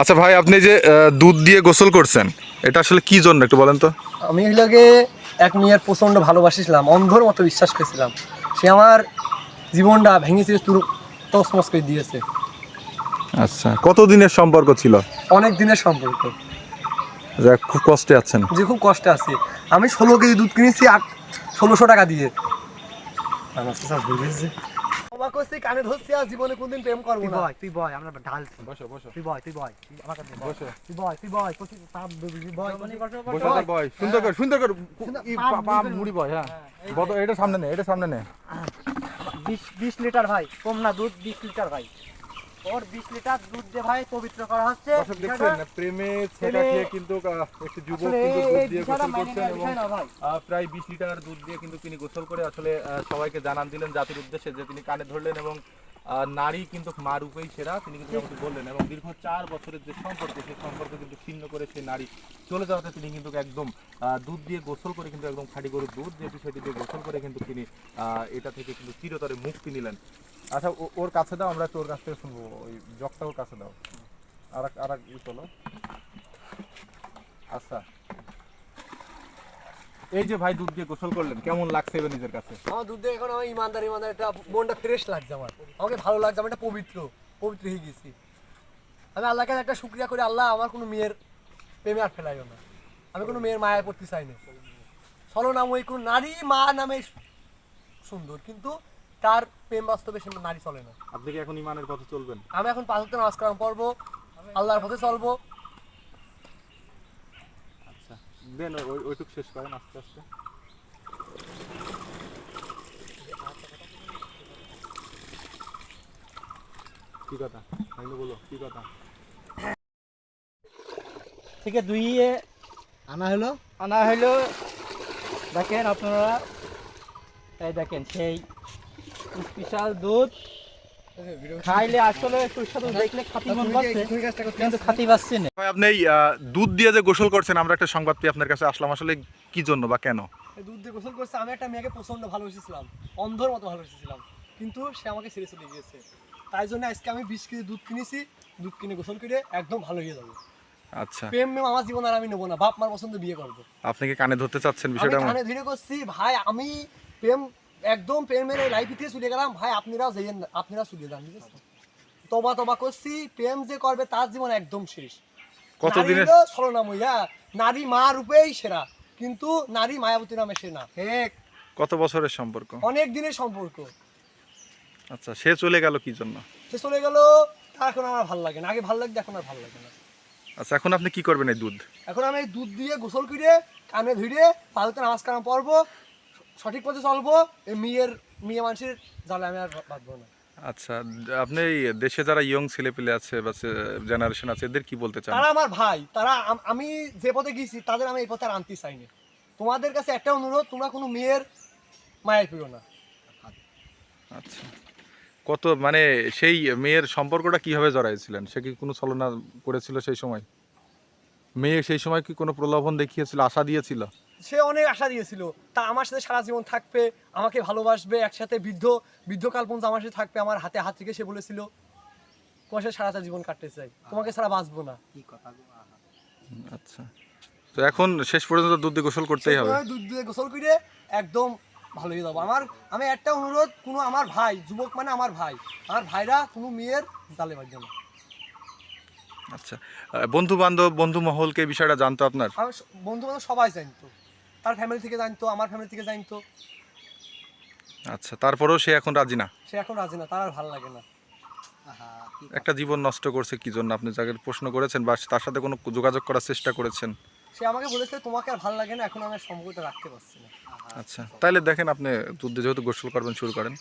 আচ্ছা ভাই আপনি যে দুধ দিয়ে গোসল করছেন এটা আসলে কি জন্য একটু বলেন তো? আমি হইলাগে এক মেয়ের প্রচণ্ড ভালোবাসিছিলাম অন্ধর মতো বিশ্বাস করেছিলাম। সে আমার জীবনটা ভেঙেছে তুরু তসমস করে দিয়েছে। আচ্ছা কত দিনের সম্পর্ক ছিল? অনেক দিনের সম্পর্ক। যা খুব কষ্টে আছেন? যে খুব কষ্টে আছি। আমি ষোলো কেজি দুধ কিনেছি আট ষোলোশো টাকা দিয়ে। আমার তো সব বুঝেছে অবাক হচ্ছে কানে ধরছি আর জীবনে কোনদিন প্রেম করব তুই না। বয় তুই বয় আমরা ঢাল বসো বসো। তুই বয় তুই বয়। তুই আমার কাছে বসো। তুই বয় তুই বয় প্রতি চাপ তুই বয় বসো তো বয়। সুন্দর কর সুন্দর কর ই, পা- পা মুড়ি বয় হ্যাঁ। বত এটা সামনে নে এটা সামনে নে। বিশ বিশ লিটার ভাই কম না দুধ বিশ লিটার ভাই। ওর বিশ লিটার দুধ দিয়ে ভাই পবিত্র করা হচ্ছে। দর্শক দেখছেন প্রেমে খেয়ে কিন্তু একটি যুবক কিন্তু দুধ দিয়ে গোসল করছেন এবং প্রায় বিশ লিটার দুধ দিয়ে কিন্তু তিনি গোসল করে আসলে সবাইকে জানান দিলেন জাতির উদ্দেশ্যে যে তিনি কানে ধরলেন এবং নারী কিন্তু মা রূপেই সেরা তিনি কিন্তু আমাকে বললেন এবং দীর্ঘ চার বছরের যে সম্পর্ক সেই সম্পর্ক কিন্তু ছিন্ন করে সেই নারী চলে যাওয়াতে তিনি কিন্তু একদম দুধ দিয়ে গোসল করে কিন্তু একদম খাঁটি গরুর দুধ যে বিষয়টি দিয়ে গোসল করে কিন্তু তিনি আহ, এটা থেকে কিন্তু চিরতরে মুক্তি নিলেন। আচ্ছা ওর কাছে দাও, আমরা তোর কাছ থেকে শুনব। ওই জগটা ওর কাছে দাও। আর এক- আর এক ই চলো আচ্ছা। এই যে ভাই দুধ দিয়ে গোসল করলেন, কেমন লাগছে এবার নিজের কাছে? আমার দুধ দিয়ে এখন আমার ইমানদার ইমানদার, একটা মনটা ফ্রেশ লাগছে আমার। আমাকে ভালো লাগছে, আমি একটা পবিত্র পবিত্র হয়ে গেছি। আমি আল্লাহকে একটা শুক্রিয়া করে, আল্লাহ আমার কোনো মেয়ের প্রেমে আর ফেলাইও না। আমি কোনো মেয়ের মায়ের পড়তে চাই না। ওই কোনো নারী মা নামে সুন্দর, কিন্তু তার প্রেম বাস্তবে সে নারী চলে না। আপনি কি এখন ইমানের পথে চলবেন? আমি এখন পাঁচ নামাজ কালাম পড়ব আল্লাহর পথে চলবো। আচ্ছা দেন ওই ওইটুক শেষ করেন আস্তে আস্তে। কি কথা? বলো কি কথা? থেকে দুইয়ে আনা হলো। আনা হলো। দেখেন আপনারা এই দেখেন সেই স্পেশাল দুধ। খাইলে আসলে সুস্বাদু দেখলে খাতি মন পাচ্ছে কিন্তু খাতি পাচ্ছি না। ভাই আপনি দুধ দিয়ে যে গোসল করছেন আমরা একটা সংবাদ পেয়ে আপনার কাছে আসলাম। আসলে কি জন্য বা কেন? দুধ দিয়ে গোসল করছে আমি একটা মেয়েকে প্রচণ্ড ভালোবেসেছিলাম অন্ধর মতো ভালোবেসেছিলাম কিন্তু সে আমাকে ছেড়ে চলে গিয়েছে। তাই জন্য আজকে আমি বিশ কেজি দুধ কিনেছি দুধ কিনে গোসল করে একদম ভালো হয়ে যাব। আচ্ছা। প্রেম মেম আমার জীবন আর আমি নেব না বাপ মার পছন্দ বিয়ে করব। আপনি কি কানে ধরতে চাচ্ছেন বিষয়টা আমার? কানে ধীরে করছি ভাই আমি প্রেম একদম প্রেমের লাইফ থেকে চলে গেলাম। ভাই আপনারাও যাইয়েন না আপনারা চলে যান ঠিক আছে? তবা তবা করছি প্রেম যে করবে তার জীবন একদম শেষ। কতদিনের? ছলনাম হইয়া নারী মা রূপেই সেরা কিন্তু নারী মায়াবতী নামে সে না। কত বছরের সম্পর্ক? অনেক দিনের সম্পর্ক। আচ্ছা সে চলে গেল কি জন্য? সে চলে গেল তা এখন আমার ভালো লাগে না। আগে ভালো লাগতো এখন আর ভালো লাগে না। আচ্ছা এখন আপনি কি করবেন এই দুধ? এখন আমি এই দুধ দিয়ে গোসল করে কানে ধুইরে পালতে নামাজ কালাম পড়ব সঠিক পথে চলবো এই মেয়ের মেয়ে মানুষের জালে আমি আর বাঁধবো না। আচ্ছা আপনি দেশে যারা ইয়ং ছেলেপেলে আছে বা জেনারেশন আছে এদের কি বলতে চান? তারা আমার ভাই তারা আমি যে পথে গেছি তাদের আমি এই পথে আর আনতে চাই না তোমাদের কাছে একটা অনুরোধ তোমরা কোনো মেয়ের মায়ের পেও না। আচ্ছা। কত মানে সেই মেয়ের সম্পর্কটা কীভাবে জড়াইছিলেন? সে কি কোনো ছলনা করেছিল সেই সময়? মেয়ে সেই সময় কি কোনো প্রলোভন দেখিয়েছিল আশা দিয়েছিল? সে অনেক আশা দিয়েছিল। তা আমার সাথে সারা জীবন থাকবে আমাকে ভালোবাসবে একসাথে বৃদ্ধ বৃদ্ধকাল পর্যন্ত আমার সাথে থাকবে আমার হাতে হাত রেখে সে বলেছিল তোমার সাথে সারাটা জীবন কাটতে চাই তোমাকে ছাড়া বাঁচবো না। কি কথা আচ্ছা। তো এখন শেষ পর্যন্ত দুধ দিয়ে গোসল করতেই হবে। দুধ দিয়ে গোসল করে একদম ভালো হয়ে যাব। আমার আমি একটা অনুরোধ কোনো আমার ভাই যুবক মানে আমার ভাই আমার ভাইরা কোনো মেয়ের জালে বাজবে না। আচ্ছা। বন্ধু বান্ধব বন্ধু মহলকে এই বিষয়টা জানতো আপনার? বন্ধু বান্ধব সবাই জানতো। তার ফ্যামিলি থেকে জানতো আমার ফ্যামিলি থেকে জানতো। আচ্ছা তারপরেও সে এখন রাজি না? সে এখন রাজি না তার আর ভালো লাগে না। একটা জীবন নষ্ট করছে কি জন্য? আপনি যাকে প্রশ্ন করেছেন বা তার সাথে কোনো যোগাযোগ করার চেষ্টা করেছেন। সে আমাকে বলেছে তোমাকে আর ভালো লাগে না এখন আমি সম্পর্কটা রাখতে পারছি না। আচ্ছা তাহলে দেখেন আপনি দুধ যেহেতু গোসল করবেন শুরু করেন।